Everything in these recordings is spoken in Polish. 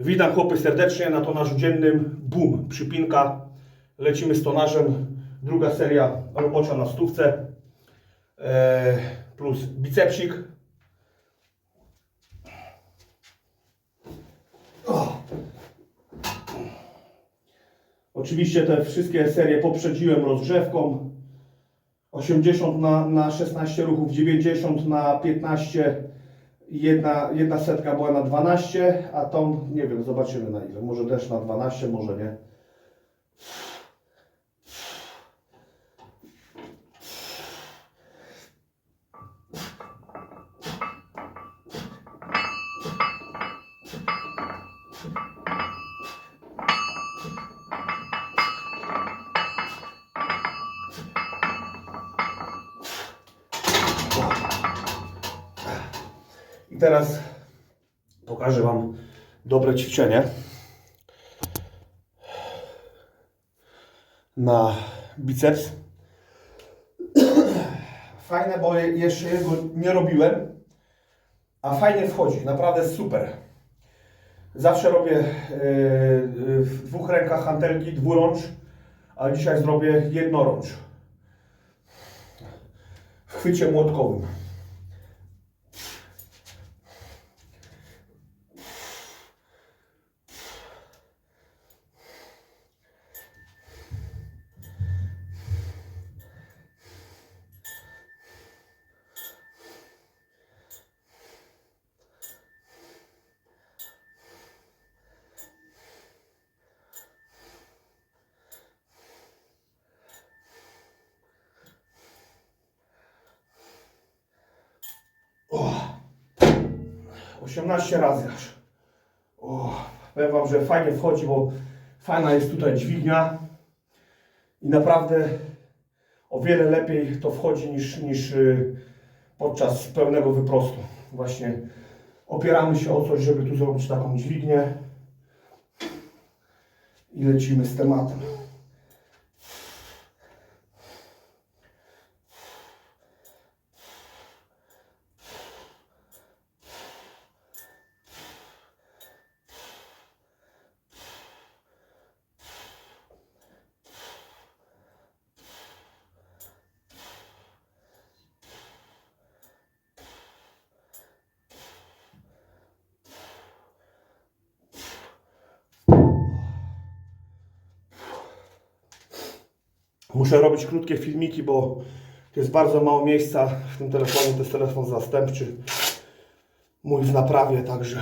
Witam chłopy serdecznie na tonażu dziennym. Boom, przypinka. Lecimy z tonażem. Druga seria robocza na stówce. E, plus bicepsik. Oczywiście te wszystkie serie poprzedziłem rozgrzewką. 80 na, na 16 ruchów, 90 na 15, jedna, jedna setka była na 12, a tą nie wiem, zobaczymy na ile. Może też na 12, może nie. Teraz pokażę Wam dobre ćwiczenie na biceps. Fajne, bo je- jeszcze jego nie robiłem, a fajnie wchodzi, naprawdę super. Zawsze robię yy, w dwóch rękach hantelki, dwurącz, ale dzisiaj zrobię jednorącz. W chwycie młotkowym. 18 razy aż. O, powiem Wam, że fajnie wchodzi, bo fajna jest tutaj dźwignia i naprawdę o wiele lepiej to wchodzi niż, niż y, podczas pełnego wyprostu. Właśnie opieramy się o coś, żeby tu zrobić taką dźwignię i lecimy z tematem. Muszę robić krótkie filmiki, bo jest bardzo mało miejsca w tym telefonie. To jest telefon zastępczy. Mój w naprawie, także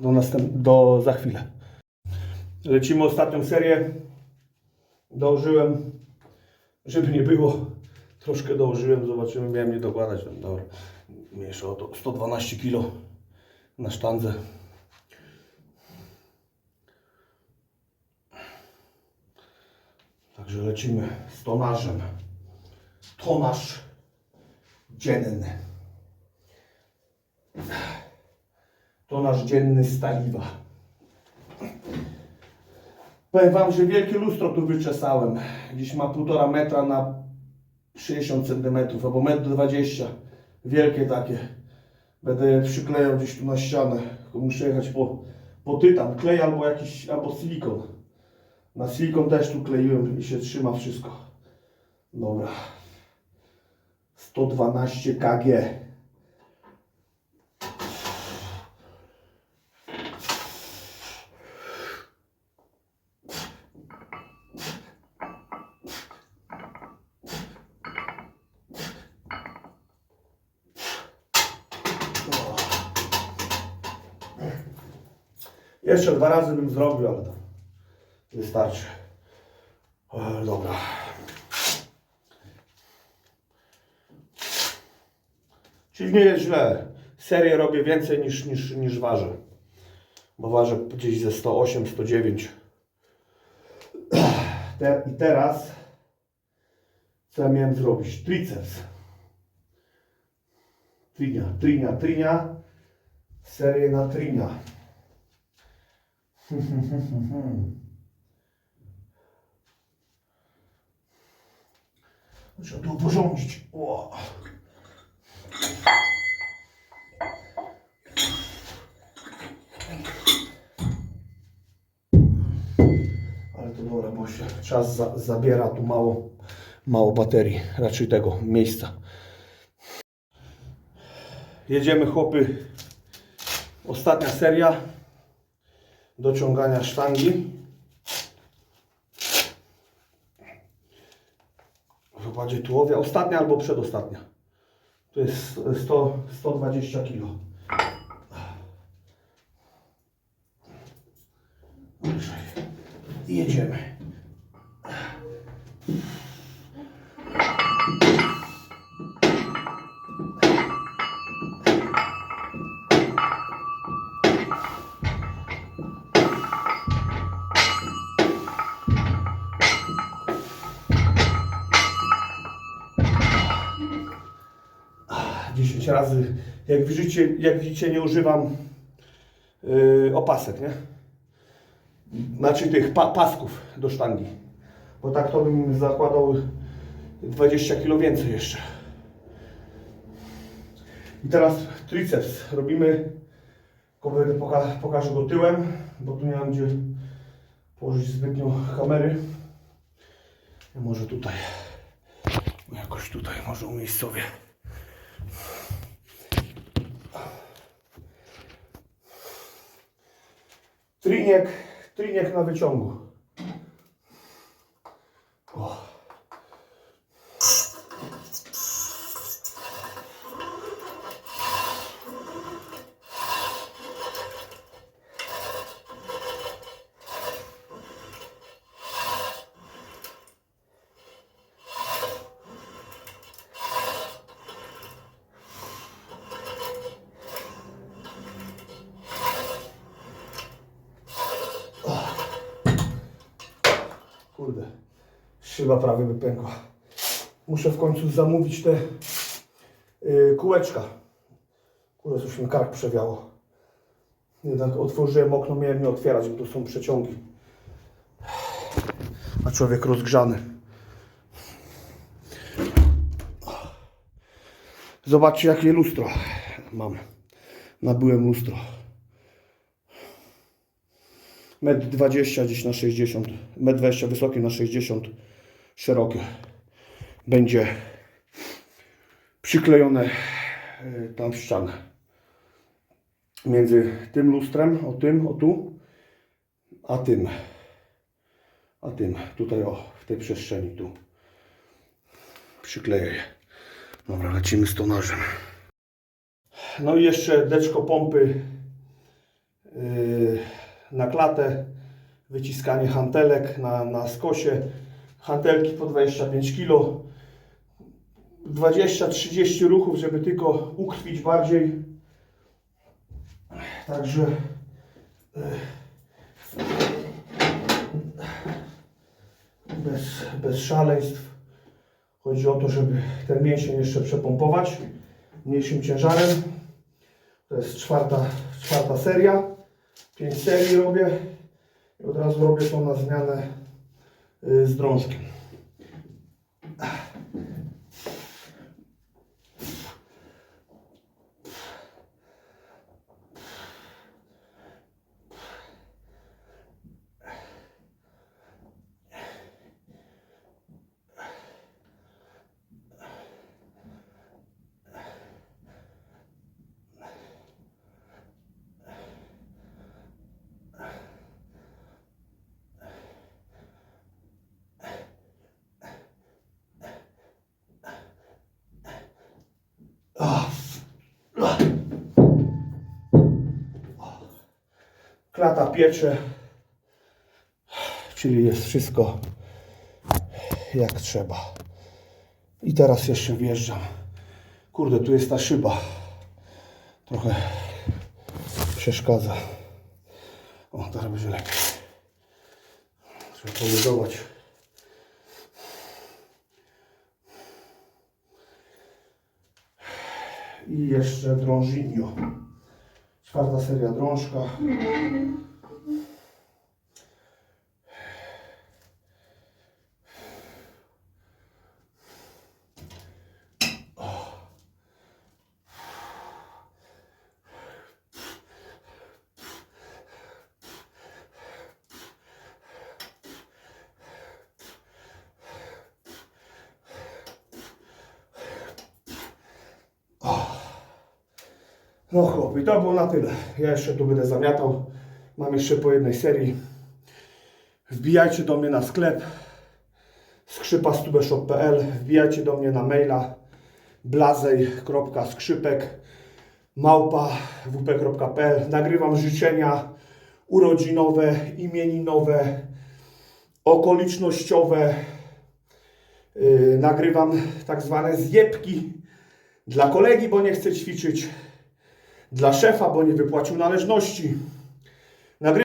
do, następ... do za chwilę. Lecimy ostatnią serię. Dołożyłem, żeby nie było, troszkę dołożyłem. Zobaczymy, miałem nie dokładać. Dobra, mniejsza o to 112 kg na sztandze. Także lecimy z tonażem. Tonaż dzienny. Tonaż dzienny staliwa. Powiem Wam, że wielkie lustro tu wyczesałem. Gdzieś ma półtora metra na 60 cm albo metr 20. Wielkie takie. Będę przyklejał gdzieś tu na ścianę. Tylko muszę jechać po, po tytan. Klej albo jakiś, albo silikon. Na silikon też tu kleiłem i się trzyma wszystko. Dobra. 112 kg. Jeszcze dwa razy bym zrobił, ale to wystarczy. Dobra. Czyli nie jest źle. Serię robię więcej niż, niż, niż ważę. Bo ważę gdzieś ze 108, 109. Te, I teraz co ja miałem zrobić? Triceps. Trinia, trinia, trinia. Serię na trinia. Muszę to porządzić. O. Ale to dobra, bo się czas za, zabiera tu mało, mało baterii, raczej tego miejsca. Jedziemy chłopy. Ostatnia seria dociągania sztangi. Chyba gdzie tułowia. Ostatnia albo przedostatnia. To jest 100, 120 kg. 10 razy. Jak widzicie, jak widzicie nie używam yy, opasek, nie? Znaczy tych pa pasków do sztangi. Bo tak to bym zakładał 20 kg więcej jeszcze. I teraz triceps robimy. Poka pokażę go tyłem, bo tu nie mam gdzie położyć zbytnio kamery. Może tutaj. Jakoś tutaj może umiejscowię. Triniek, triniek na wyciągu. Kurde, szyba prawie wypękła. Muszę w końcu zamówić te yy, kółeczka. Kurde, coś mi kark przewiało. Jednak otworzyłem okno, miałem nie otwierać, bo to są przeciągi. A człowiek rozgrzany. Zobaczcie, jakie lustro mam. Nabyłem lustro. Metr 20 gdzieś na 60. Metr 20 wysokie na 60 szerokie. Będzie przyklejone y, tam w ścianę. Między tym lustrem, o tym, o tu, a tym. A tym, tutaj o, w tej przestrzeni tu. Przykleję je. Dobra, lecimy z tonażem. No i jeszcze deczko pompy yy, na klatę, wyciskanie hantelek na, na skosie, hantelki po 25 kg, 20-30 ruchów, żeby tylko ukrwić bardziej. Także yy, bez, bez szaleństw. Chodzi o to, żeby ten mięsień jeszcze przepompować mniejszym ciężarem. To jest czwarta, czwarta seria. 5 serii robię i od razu robię to na zmianę y, z drążkiem. Klata piecze, czyli jest wszystko jak trzeba. I teraz jeszcze wjeżdżam. Kurde, tu jest ta szyba. Trochę przeszkadza. O, teraz będzie lepiej. Trzeba poluzować. I jeszcze drążinio. Czwarta seria drążka. No chłopie, i to było na tyle. Ja jeszcze tu będę zamiatał. Mam jeszcze po jednej serii. Wbijajcie do mnie na sklep skrzypastubeszop.pl Wbijajcie do mnie na maila blazej.skrzypek małpa wp.pl Nagrywam życzenia urodzinowe, imieninowe, okolicznościowe. Yy, nagrywam tak zwane zjebki dla kolegi, bo nie chce ćwiczyć, dla szefa, bo nie wypłacił należności.